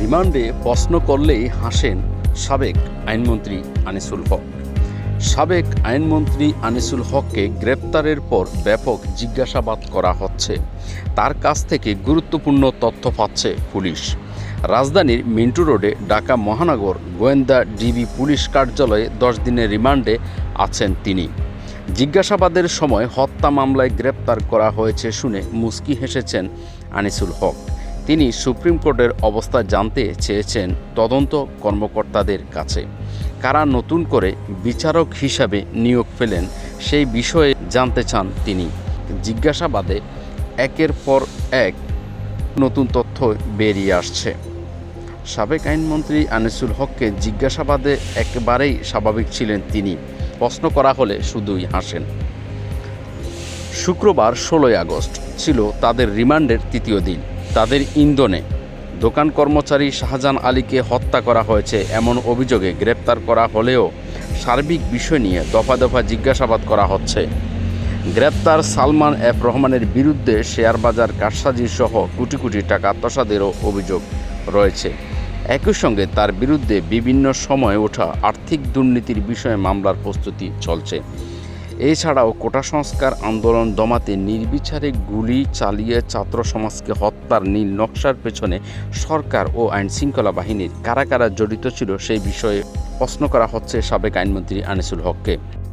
রিমান্ডে প্রশ্ন করলেই হাসেন সাবেক আইনমন্ত্রী আনিসুল হক। সাবেক আইনমন্ত্রী আনিসুল হককে গ্রেপ্তারের পর ব্যাপক জিজ্ঞাসাবাদ করা হচ্ছে। তার কাছ থেকে গুরুত্বপূর্ণ তথ্য পাচ্ছে পুলিশ। রাজধানীর মিন্টু রোডে ঢাকা মহানগর গোয়েন্দা ডিবি পুলিশ কার্যালয়ে দশ দিনের রিমান্ডে আছেন তিনি। জিজ্ঞাসাবাদের সময় হত্যা মামলায় গ্রেপ্তার করা হয়েছে শুনে মুস্কি হেসেছেন আনিসুল হক। তিনি সুপ্রিম কোর্টের অবস্থা জানতে চেয়েছেন তদন্ত কর্মকর্তাদের কাছে। কারা নতুন করে বিচারক হিসাবে নিয়োগ পেলেন সেই বিষয়ে জানতে চান তিনি। জিজ্ঞাসাবাদে একের পর এক নতুন তথ্য বেরিয়ে আসছে। সাবেক আইনমন্ত্রী আনিসুল হককে জিজ্ঞাসাবাদে একেবারেই স্বাভাবিক ছিলেন তিনি। প্রশ্ন করা হলে শুধুই হাসেন। শুক্রবার ষোলোই আগস্ট ছিল তাদের রিমান্ডের তৃতীয় দিন। তাদের ইন্ধনে। দোকান কর্মচারী শাহজাহান আলীকে হত্যা করা হয়েছে এমন অভিযোগে গ্রেপ্তার করা হলেও সার্বিক বিষয় নিয়ে দফা দফা জিজ্ঞাসাবাদ করা হচ্ছে। গ্রেপ্তার সালমান এফ রহমানের বিরুদ্ধে শেয়ার বাজার কারসাজি সহ কোটি কোটি টাকা আত্মসাদেরও অভিযোগ রয়েছে। একই সঙ্গে তার বিরুদ্ধে বিভিন্ন সময়ে ওঠা আর্থিক দুর্নীতির বিষয়ে মামলার প্রস্তুতি চলছে। এছাড়াও কোটা সংস্কার আন্দোলন দমাতে নির্বিচারে গুলি চালিয়ে ছাত্র সমাজকে হত্যার নীল নকশার পেছনে সরকার ও আইন শৃঙ্খলা বাহিনীর কারা কারা জড়িত ছিল সেই বিষয়ে প্রশ্ন করা হচ্ছে সাবেক আইনমন্ত্রী আনিসুল হককে।